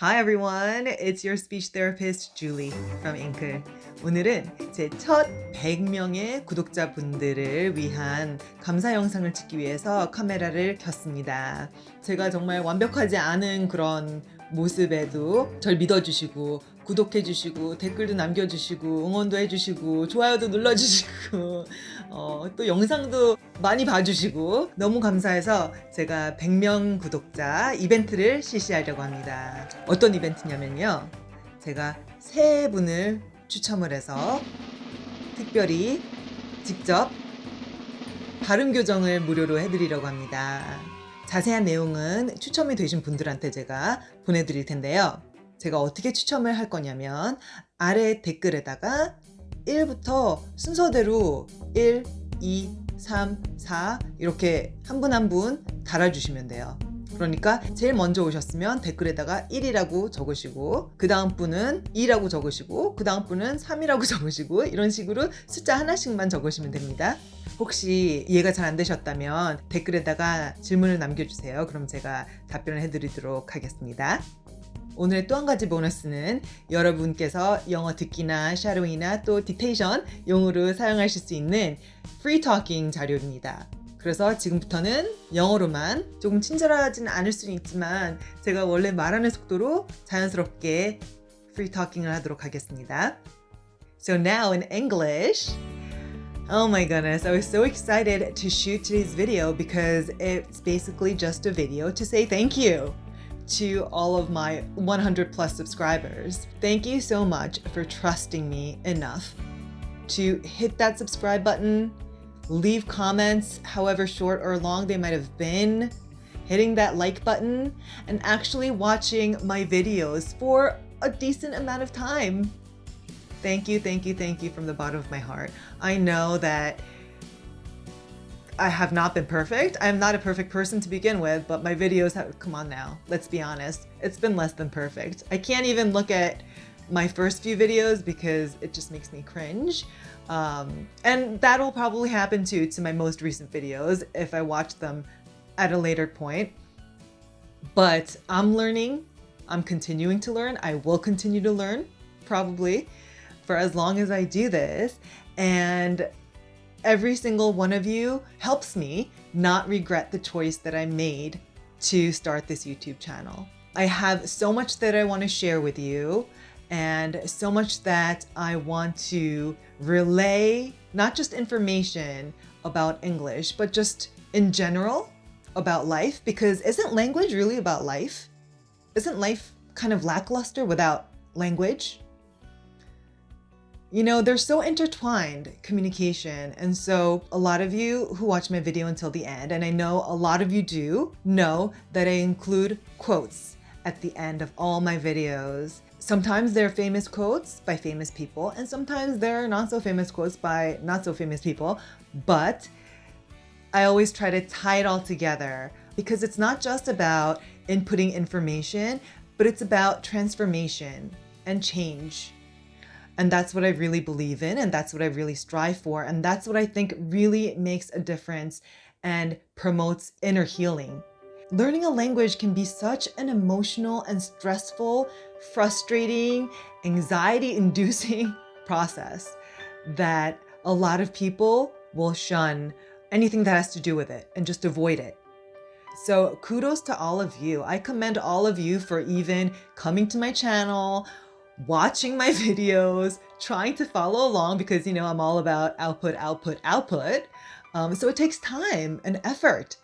Hi everyone, it's your speech therapist Julie from Inkle. 오늘은 제 첫 100명의 구독자분들을 위한 감사 영상을 찍기 위해서 카메라를 켰습니다. 제가 정말 완벽하지 않은 그런 모습에도 절 믿어주시고 구독해주시고 댓글도 남겨주시고 응원도 해주시고 좋아요도 눌러주시고 어, 또 영상도 많이 봐주시고 너무 감사해서 제가 100명 구독자 이벤트를 실시하려고 합니다. 어떤 이벤트냐면요. 제가 세 분을 추첨을 해서 특별히 직접 발음 교정을 무료로 해드리려고 합니다. 자세한 내용은 추첨이 되신 분들한테 제가 보내드릴 텐데요. 제가 어떻게 추첨을 할 거냐면 아래 댓글에다가 1부터 순서대로 1, 2, 3, 4 이렇게 한 분 한 분 달아주시면 돼요. 그러니까 제일 먼저 오셨으면 댓글에다가 1이라고 적으시고 그 다음 분은 2라고 적으시고 그 다음 분은 3이라고 적으시고 이런 식으로 숫자 하나씩만 적으시면 됩니다. 혹시 이해가 잘 안 되셨다면 댓글에다가 질문을 남겨주세요. 그럼 제가 답변을 해드리도록 하겠습니다. 오늘의 또한 가지 보너스는 여러분께서 영어 듣기나 샤도잉이나 또 디테이션 용어로 사용하실 수 있는 프리 토킹 자료입니다. 그래서 지금부터는 영어로만 조금 친절하진 않을 수는 있지만 제가 원래 말하는 속도로 자연스럽게 프리 토킹을 하도록 하겠습니다. So now in English, Oh my goodness, I was so excited to shoot today's video because it's basically just a video to say thank you to all of my 100 plus subscribers. Thank you so much for trusting me enough to hit that subscribe button, leave comments, however short or long they might have been, hitting that like button, and actually watching my videos for a decent amount of time. Thank you, thank you, thank you from the bottom of my heart. I know that I have not been perfect. I'm not a perfect person to begin with, but my videos have come on now. Let's be honest. It's been less than perfect. I can't even look at my first few videos because it just makes me cringe. Um, and that'll probably happen too to my most recent videos if I watch them at a later point. But I'm learning. I'm continuing to learn. I will continue to learn, probably, for as long as I do this. And every single one of you helps me not regret the choice that I made to start this YouTube channel. I have so much that I want to share with you and so much that I want to relay, not just information about English, but just in general about life. Because isn't language really about life? Isn't life kind of lackluster without language? You know, they're so intertwined, communication. And so, a lot of you who watch my video until the end, and I know a lot of you do, know that I include quotes at the end of all my videos. Sometimes they're famous quotes by famous people, and sometimes they're not so famous quotes by not so famous people. But I always try to tie it all together because it's not just about inputting information, but it's about transformation and change. And that's what I really believe in, and that's what I really strive for. And that's what I think really makes a difference and promotes inner healing. Learning a language can be such an emotional and stressful, frustrating, anxiety inducing process that a lot of people will shun anything that has to do with it and just avoid it. So, kudos to all of you. I commend all of you for even coming to my channel, watching my videos, trying to follow along because, you know, I'm all about output, output, output. Um, so it takes time and effort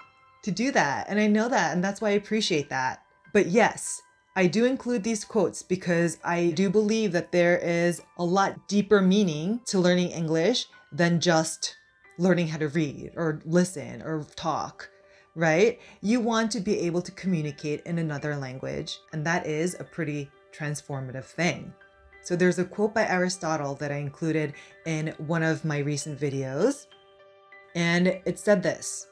to do that. And I know that. And that's why I appreciate that. But yes, I do include these quotes because I do believe that there is a lot deeper meaning to learning English than just learning how to read or listen or talk, right? You want to be able to communicate in another language, and that is a pretty transformative thing. So there's a quote by Aristotle that I included in one of my recent videos, and it said this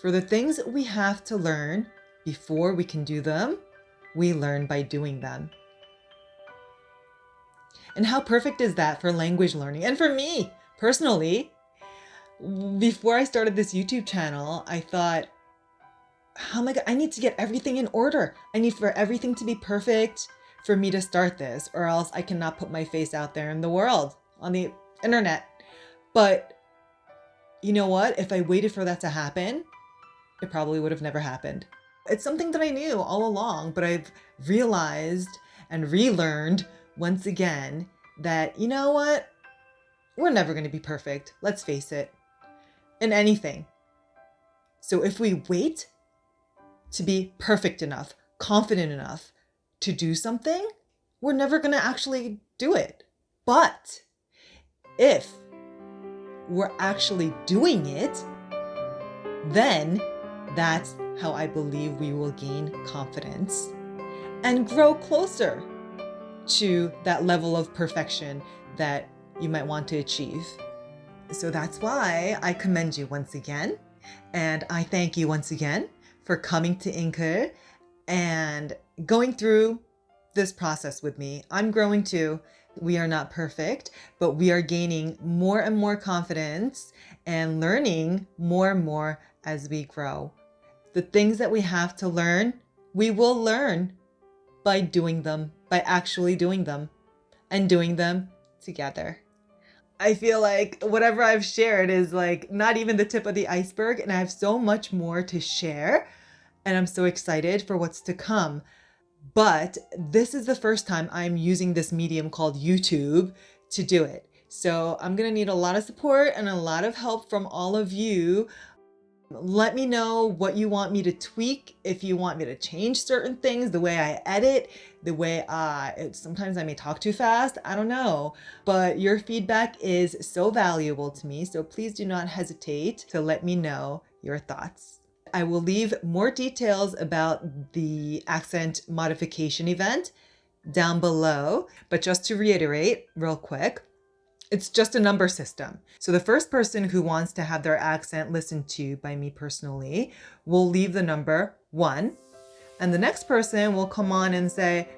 For the things we have to learn before we can do them, we learn by doing them. And how perfect is that for language learning? And for me personally, before I started this YouTube channel, I thought, how am I? I need to get everything in order. I need for everything to be perfect for me to start this, or else I cannot put my face out there in the world on the internet. But you know what? If I waited for that to happen, it probably would have never happened. It's something that I knew all along, but I've realized and relearned once again that, you know what? We're never going to be perfect. Let's face it. In anything. So if we wait to be perfect enough, confident enough to do something, we're never going to actually do it. But if we're actually doing it, then that's how I believe we will gain confidence and grow closer to that level of perfection that you might want to achieve. So that's why I commend you once again. And I thank you once again for coming to Inker and going through this process with me. I'm growing too. We are not perfect, but we are gaining more and more confidence and learning more and more as we grow. The things that we have to learn, we will learn by doing them, by actually doing them, and doing them together. I feel like whatever I've shared is like not even the tip of the iceberg, and I have so much more to share. And I'm so excited for what's to come. But this is the first time I'm using this medium called YouTube to do it. So I'm going to need a lot of support and a lot of help from all of you. Let me know what you want me to tweak, if you want me to change certain things, the way I edit, the way I sometimes I may talk too fast. I don't know. But your feedback is so valuable to me. So please do not hesitate to let me know your thoughts. I will leave more details about the accent modification event down below. But just to reiterate, real quick, it's just a number system. So the first person who wants to have their accent listened to by me personally will leave the number one. And the next person will come on and say,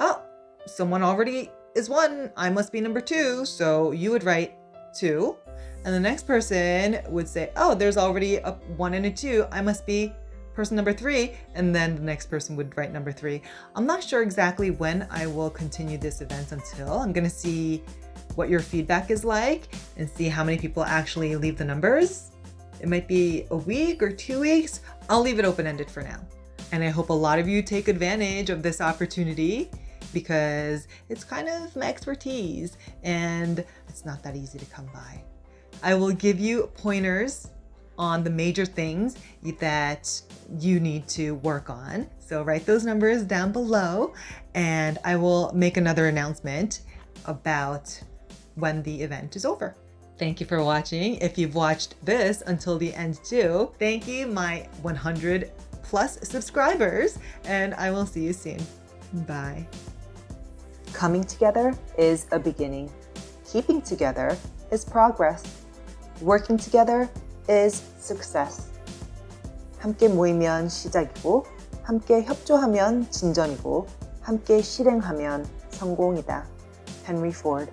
Oh, someone already is one. I must be number two. So you would write two. And the next person would say, Oh, there's already a one and a two. I must be person number three. And then the next person would write number three. I'm not sure exactly when I will continue this event until. I'm going to see what your feedback is like and see how many people actually leave the numbers. It might be a week or two weeks. I'll leave it open ended for now. And I hope a lot of you take advantage of this opportunity because it's kind of my expertise and it's not that easy to come by. I will give you pointers on the major things that you need to work on. So write those numbers down below and I will make another announcement about when the event is over. Thank you for watching. If you've watched this until the end too, thank you, my 100 plus subscribers, and I will see you soon. Bye. Coming together is a beginning. Keeping together is progress. Working together is success. 함께 모이면 시작이고, 함께 협조하면 진전이고, 함께 실행하면 성공이다. Henry Ford.